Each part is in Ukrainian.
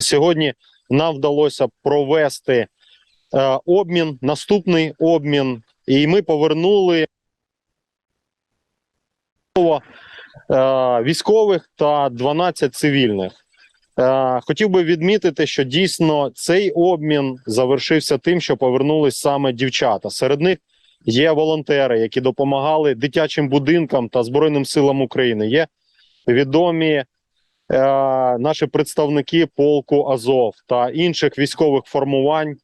Сьогодні нам вдалося провести е, обмін, наступний обмін, і ми повернули е, військових та 12 цивільних. Е, Хотів би відмітити, що дійсно цей обмін завершився тим, що повернулись саме дівчата. Серед них є волонтери, які допомагали дитячим будинкам та Збройним силам України. Є відомі наші представники полку Азов та інших військових формувань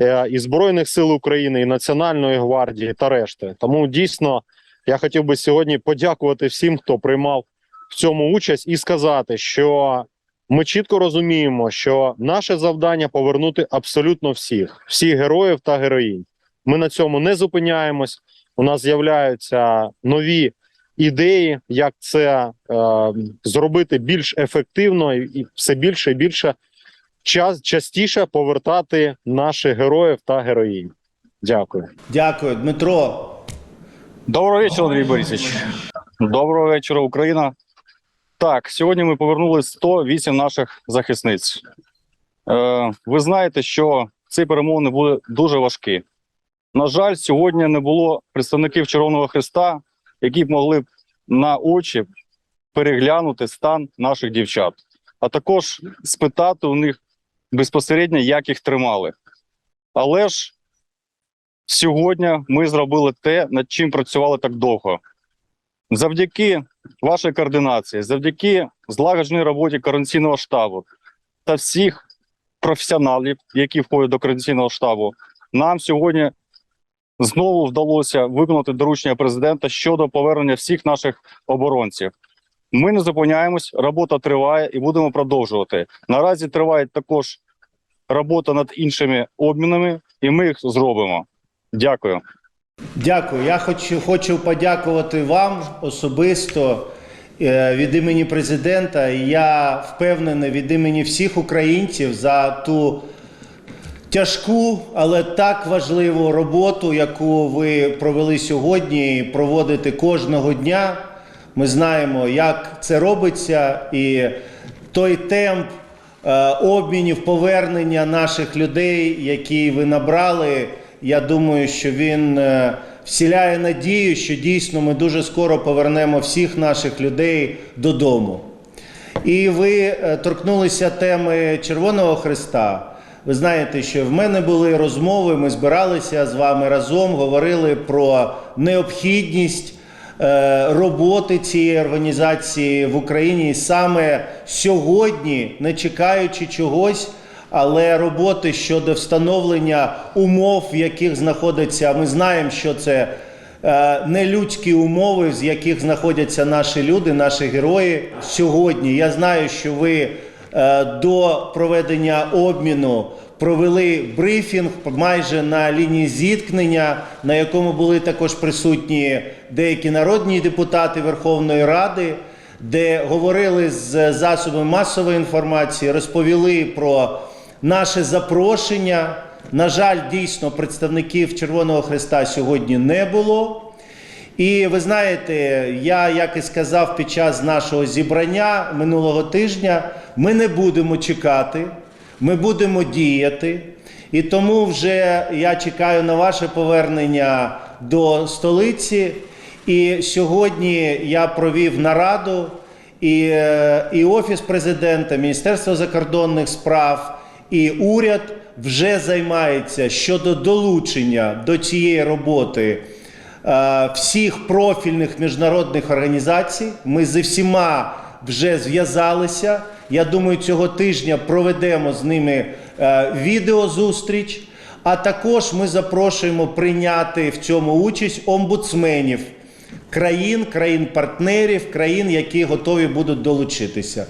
е, і Збройних сил України, і Національної гвардії та решти. Тому дійсно я хотів би сьогодні подякувати всім, хто приймав в цьому участь, і сказати, що ми чітко розуміємо, що наше завдання повернути абсолютно всіх, всіх героїв та героїнь. Ми на цьому не зупиняємось. У нас з'являються нові ідеї, як це е, зробити більш ефективно і і все більше і більше час частіше повертати наших героїв та героїнь. Дякую. Дякую, Дмитро. Доброго вечора, Андрій Борисович. Доброго вечора, Україна. Так, сьогодні ми повернули 108 наших захисниць. Е, ви знаєте, що ці перемовини були дуже важкі. На жаль, сьогодні не було представників Червоного Христа, які б могли б на очі переглянути стан наших дівчат, а також спитати у них безпосередньо, як їх тримали. Але ж сьогодні ми зробили те, над чим працювали так довго. Завдяки вашій координації, завдяки злагодженій роботі координаційного штабу та всіх професіоналів, які входять до координаційного штабу, нам сьогодні знову вдалося виконати доручення президента щодо повернення всіх наших оборонців. Ми не зупиняємось, робота триває і будемо продовжувати. Наразі триває також робота над іншими обмінами, і ми їх зробимо. Дякую. Дякую. Я хочу, хочу подякувати вам особисто е, від імені президента. Я впевнений від імені всіх українців за ту тяжку, але так важливу роботу, яку ви провели сьогодні проводите кожного дня. Ми знаємо, як це робиться, і той темп е, обмінів, повернення наших людей, які ви набрали. Я думаю, що він е, вселяє надію, що дійсно ми дуже скоро повернемо всіх наших людей додому. І ви е, торкнулися теми Червоного Христа. Ви знаєте, що в мене були розмови, ми збиралися з вами разом, говорили про необхідність е, роботи цієї організації в Україні І саме сьогодні, не чекаючи чогось, але роботи щодо встановлення умов, в яких знаходиться, ми знаємо, що це е, нелюдські умови, з яких знаходяться наші люди, наші герої. Сьогодні я знаю, що ви до проведення обміну провели брифінг майже на лінії зіткнення, на якому були також присутні деякі народні депутати Верховної Ради де говорили з засобами масової інформації, розповіли про наше запрошення. На жаль, дійсно представників Червоного Христа сьогодні не було. І ви знаєте, я як і сказав під час нашого зібрання минулого тижня, ми не будемо чекати, ми будемо діяти. І тому вже я чекаю на ваше повернення до столиці. І сьогодні я провів нараду, і, і Офіс президента, Міністерство закордонних справ, і уряд вже займається щодо долучення до цієї роботи всіх профільних міжнародних організацій. Ми зі всіма вже зв'язалися. Я думаю, цього тижня проведемо з ними е, відеозустріч. А також ми запрошуємо прийняти в цьому участь омбудсменів країн, країн-партнерів, країн, які готові будуть долучитися.